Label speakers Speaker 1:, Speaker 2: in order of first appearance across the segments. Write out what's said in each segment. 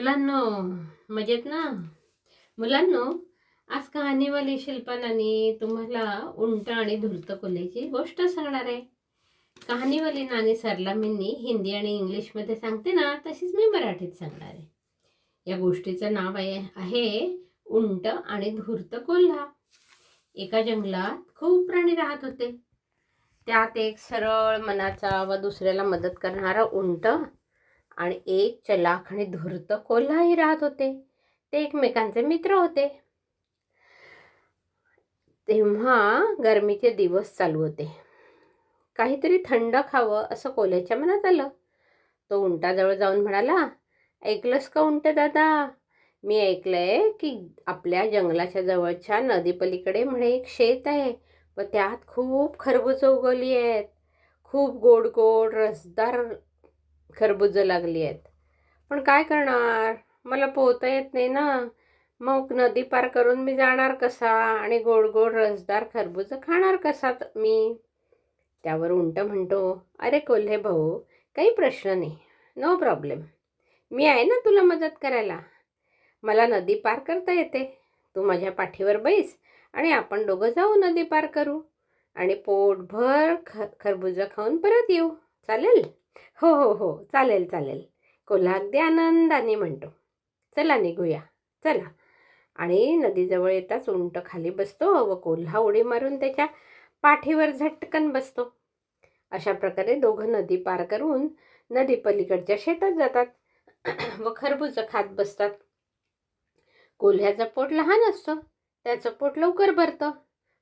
Speaker 1: मुलांनो मजेत ना? मुलांनो आज कहाणीवाली शिल्पानानी तुम्हाला उंट आणि धूर्त कोल्ह्याची गोष्ट सांगणार आहे. कहाणीवाली नानी सरला मी हिंदी आणि इंग्लिशमध्ये सांगते ना तशीच मी मराठीत सांगणार आहे. या गोष्टीचं नाव आहे आहे उंट आणि धूर्त कोल्हा. एका जंगलात खूप प्राणी राहत होते. त्यात एक सरळ मनाचा व दुसऱ्याला मदत करणारा उंट आणि एक चलाख आणि धूर्त कोल्हाही राहत होते. ते एकमेकांचे मित्र होते. तेव्हा गरमीचे दिवस चालू होते. काहीतरी थंड खावं असं कोल्ह्याच्या मनात आलं. तो उंटाजवळ जाऊन म्हणाला ऐकलंस का उंट दादा? मी ऐकलंय की आपल्या जंगलाच्या जवळच्या नदीपलीकडे म्हणे एक शेत आहे व त्यात खूप खरबूज उगवली आहेत. खूप गोड गोड रसदार खरबुजं लागली आहेत. पण काय करणार? मला पोहता येत नाही ना. मग नदी पार करून मी जाणार कसा? आणि गोड गोड रसदार खरबुजं खाणार कसा मी? त्यावर उंट म्हणतो अरे कोल्हे भाऊ काही प्रश्न नाही. नो प्रॉब्लेम मी आहे ना तुला मदत करायला. मला नदी पार करता येते. तू माझ्या पाठीवर बैस आणि आपण दोघं जाऊ नदी पार करू. आणि पोटभर ख खरबुजं खाऊन परत येऊ. चालेल? हो हो हो. चालेल चालेल. कोल्हा अगदी आनंदाने म्हणतो. चला निघूया. चला. आणि नदीजवळ येताच उंट खाली बसतो व कोल्हा उडी मारून त्याच्या पाठीवर झटकन बसतो. अशा प्रकारे दोघं नदी पार करून नदी पलीकडच्या शेतात जातात व खरबूज खात बसतात. कोल्ह्याचं पोट लहान असतं. त्याचं पोट लवकर भरतं.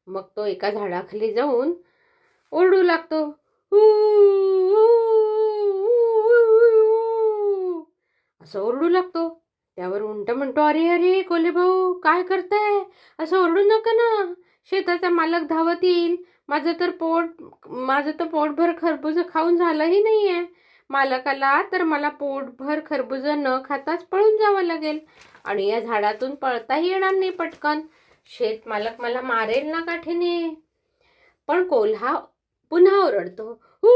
Speaker 1: मग तो एका झाडाखाली जाऊन ओरडू लागतो. "ऊ, असं ओरडू लागतो. त्यावर उंट म्हणतो अरे अरे कोले भाऊ काय करताय? असं ओरडू नका ना. शेताचा मालक धावत येईल. माझं तर पोट माझं तर पोटभर खरबूज खाऊन झालंही नाही आहे मालकाला तर मला पोटभर खरबुजं न खाताच पळून जावं लागेल. आणि या झाडातून पळताही येणार नाही पटकन. शेत मालक मला मारेल ना काठीने. पण कोल्हा पुन्हा ओरडतो हू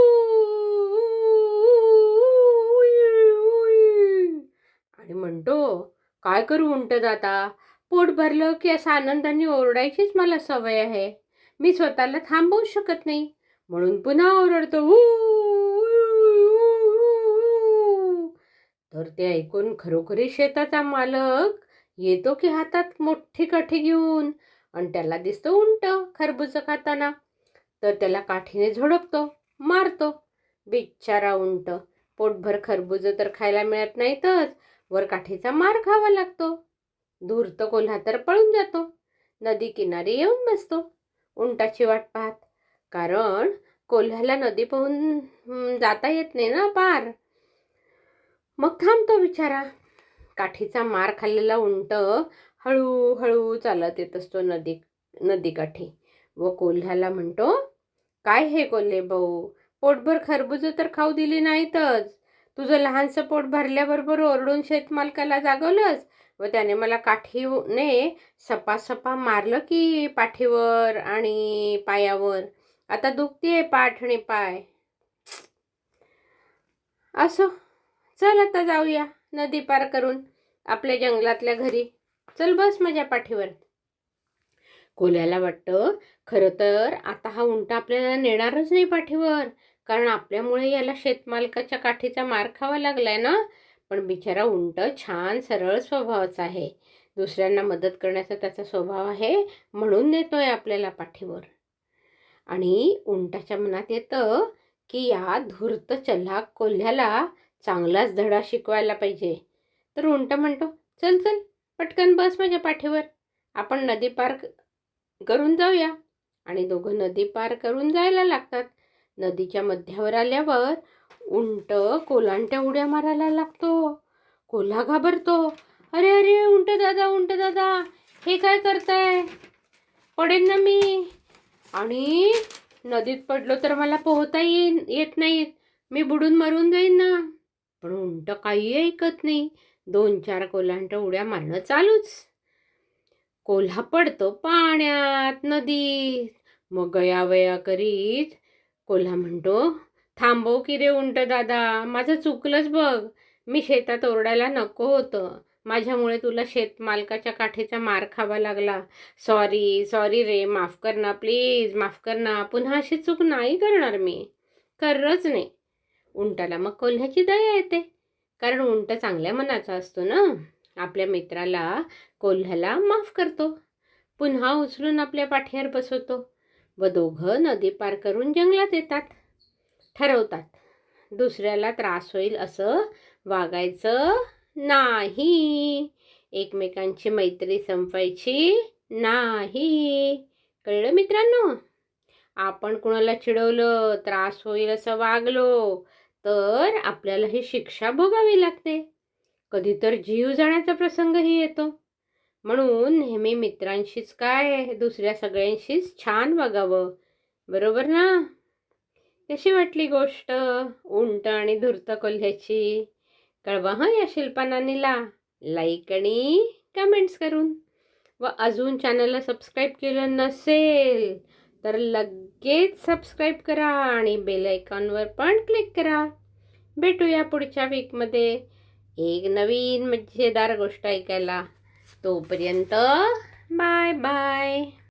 Speaker 1: आणि म्हणतो काय करू उंट दादा? पोट भरलं की असं आनंदाने ओरडायचीच मला सवय आहे. मी स्वतःला थांबवू शकत नाही. म्हणून पुन्हा ओरडतो तर ते ऐकून खरोखरी शेताचा मालक येतो की हातात मोठी काठी घेऊन आणि त्याला दिसतो उंट खरबूज खाताना. तर त्याला काठीने झोडपतो मारतो. बिचारा उंट. पोटभर खरबूज तर खायला मिळत नाहीतच वर काठीचा मार खावा लागतो. धूर्त कोल्हा तर पळून जातो. नदी किनारी येऊन बसतो. उंटाची वाट पाहत. कारण कोल्ह्याला नदी पाहून जाता येत नाही ना पार. मग थांबतो बिचारा. काठीचा मार खाल्लेला उंट हळूहळू चालत येत असतो नदी नदीकाठी व कोल्ह्याला म्हणतो काय हे कोल्हे भाऊ? पोटभर खरबुजं तर खाऊ दिली नाहीतच. तुझं लहानसं पोट भरल्याबरोबर ओरडून शेतमालकाला जागवलंच व त्याने मला काठीने सपासपा मारलं की पाठीवर आणि पायावर? आता दुखतीये पाठ आणि पाय. असो चल आता जाऊया नदी पार करून आपल्या जंगलातल्या घरी. चल बस माझ्या पाठीवर. कोल्याला वाटतं खरं तर आता हा उंट आपल्याला नेणारच नाही पाठीवर. कारण आपल्यामुळे याला शेतमालकाच्या काठीचा मार खावा लागलाय ना? पण बिचारा उंट छान सरळ स्वभावाचा आहे. दुसऱ्यांना मदत करण्याचा त्याचा स्वभाव आहे म्हणून नेतोय आपल्याला पाठीवर. आणि उंटाच्या मनात येतं की या धूर्त चल्हाक कोल्ह्याला चांगलाच धडा शिकवायला पाहिजे. तर उंट म्हणतो चल चल पटकन बस माझ्या पाठीवर. आपण नदी पार करून जाऊया. आणि दोघं नदी पार करून जायला लागतात. नदीच्या मध्यावर आल्यावर उंट कोलांट्या उड्या मारायला लागतो. कोल्हा घाबरतो. अरे अरे उंट दादा उंट दादा हे काय करताय? पडेन ना मी. आणि नदीत पडलो तर मला पोहता येईन येत नाही मी बुडून मरून जाईन ना. पण उंट काही ऐकत नाही. दोन चार कोल्हांट उड्या मारणं चालूच. कोल्हा पडतो पाण्यात नदीत. मग गयावया करीत कोल्हा म्हणतो थांबव की रे उंट दादा माझं चुकलंच बघ. मी शेतात ओरडायला नको होतं. माझ्यामुळे तुला शेत मालकाच्या काठीचा मार खावा लागला. सॉरी सॉरी रे माफ कर ना प्लीज माफ कर ना पुन्हा अशी चूक नाही करणार मी. करच नाही. उंटाला मग कोल्ह्याची दया येते. कारण उंट चांगल्या मनाचा असतो ना. आपल्या मित्राला कोल्ह्याला माफ करतो. पुन्हा उचलून आपल्या पाठीवर बसवतो. व दोघं नदी पार करून जंगलात येतात. ठरवतात. दुसऱ्याला त्रास होईल असं वागायचं नाही. एकमेकांची मैत्री संपवायची नाही. कळलं मित्रांनो? आपण कुणाला चिडवलं त्रास होईल असं वागलो तर आपल्याला ही शिक्षा भोगावी लागते. कधी तर जीव जाण्याचा प्रसंगही येतो. म्हणून नेहमी मित्रांशीच काय दुसऱ्या सगळ्यांशीच छान वागावं. बरोबर ना? कशी वाटली गोष्ट? उंट आणि धूर्त कोल्ह्याची. कळवा हं या शिल्पानानीला लाईक आणि कमेंट्स करून. व अजून चॅनलला सबस्क्राईब केलं नसेल तर लगेच सबस्क्राईब करा आणि बेल आयकॉनवर पण क्लिक करा. भेटूया पुढच्या वीकमध्ये एक नवीन मजेदार गोष्ट ऐकायला. तोपर्यंत बाय बाय.